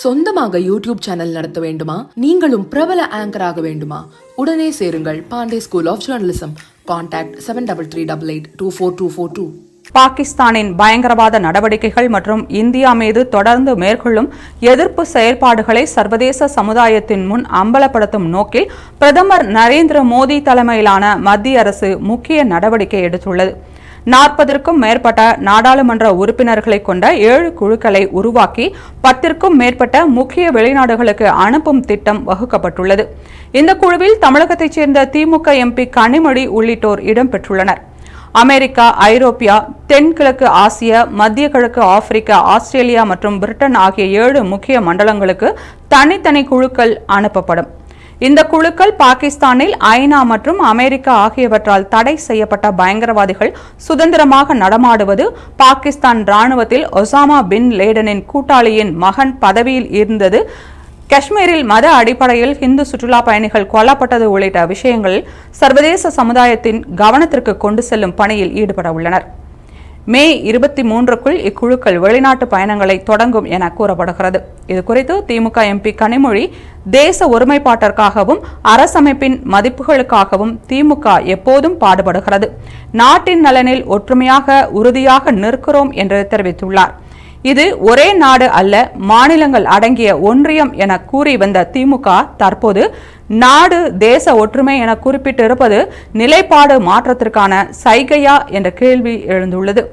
சொந்தமாக YouTube channel நடத்த வேண்டுமா? நீங்களும் பிரபல ஆங்கராக வேண்டுமா? உடனே சேருங்கள் Pandey school of journalism contact seven double three double eight two four two four two பாகிஸ்தானின் பயங்கரவாத நடவடிக்கைகள் மற்றும் இந்தியா மீது தொடர்ந்து மேற்கொள்ளும் எதிர்ப்பு செயற்பாடுகளை சர்வதேச சமுதாயத்தின் முன் அம்பலப்படுத்தும் நோக்கில் பிரதமர் நரேந்திர மோடி தலைமையிலான மத்திய அரசு முக்கிய நடவடிக்கை எடுத்துள்ளது. நாற்பதற்கும் மேற்பட்ட நாடாளுமன்ற உறுப்பினர்களை கொண்ட ஏழு குழுக்களை உருவாக்கி பத்திற்கும் மேற்பட்ட முக்கிய வெளிநாடுகளுக்கு அனுப்பும் திட்டம் வகுக்கப்பட்டுள்ளது. இந்த குழுவில் தமிழகத்தைச் சேர்ந்த திமுக எம்பி கனிமொழி உள்ளிட்டோர் இடம்பெற்றுள்ளனர். அமெரிக்கா ஐரோப்பியா தென்கிழக்கு ஆசிய மத்திய கிழக்கு ஆப்பிரிக்கா ஆஸ்திரேலியா மற்றும் பிரிட்டன் ஆகிய ஏழு முக்கிய மண்டலங்களுக்கு தனித்தனி குழுக்கள் அனுப்பப்படும். இந்த குழுக்கள் பாகிஸ்தானில் ஐநா மற்றும் அமெரிக்கா ஆகியவற்றால் தடை செய்யப்பட்ட பயங்கரவாதிகள் சுதந்திரமாக நடமாடுவது பாகிஸ்தான் ராணுவத்தில் ஒசாமா பின் லேடனின் கூட்டாளியின் மகன் பதவியில் இருந்தது காஷ்மீரில் மத அடிப்படையில் இந்து சுற்றுலா பயணிகள் கொல்லப்பட்டது உள்ளிட்ட விஷயங்களில் சர்வதேச சமுதாயத்தின் கவனத்திற்கு கொண்டு செல்லும் பணியில் ஈடுபட உள்ளனர். மே இருபத்தி மூன்றுக்குள் இக்குழுக்கள் வெளிநாட்டு பயணங்களை தொடங்கும் என கூறப்படுகிறது. இதுகுறித்து திமுக எம்பி கனிமொழி தேச ஒருமைப்பாட்டிற்காகவும் அரசமைப்பின் மதிப்புகளுக்காகவும் திமுக எப்போதும் பாடுபடுகிறது. நாட்டின் நலனில் ஒற்றுமையாக உறுதியாக நிற்கிறோம் என்று தெரிவித்துள்ளார். இது ஒரே நாடு அல்ல மாநிலங்கள் அடங்கிய ஒன்றியம் என கூறி வந்த திமுக தற்போது நாடு தேச ஒற்றுமை என குறிப்பிட்டிருப்பது நிலைப்பாடு மாற்றத்திற்கான சைகையா என்ற கேள்வி எழுந்துள்ளது.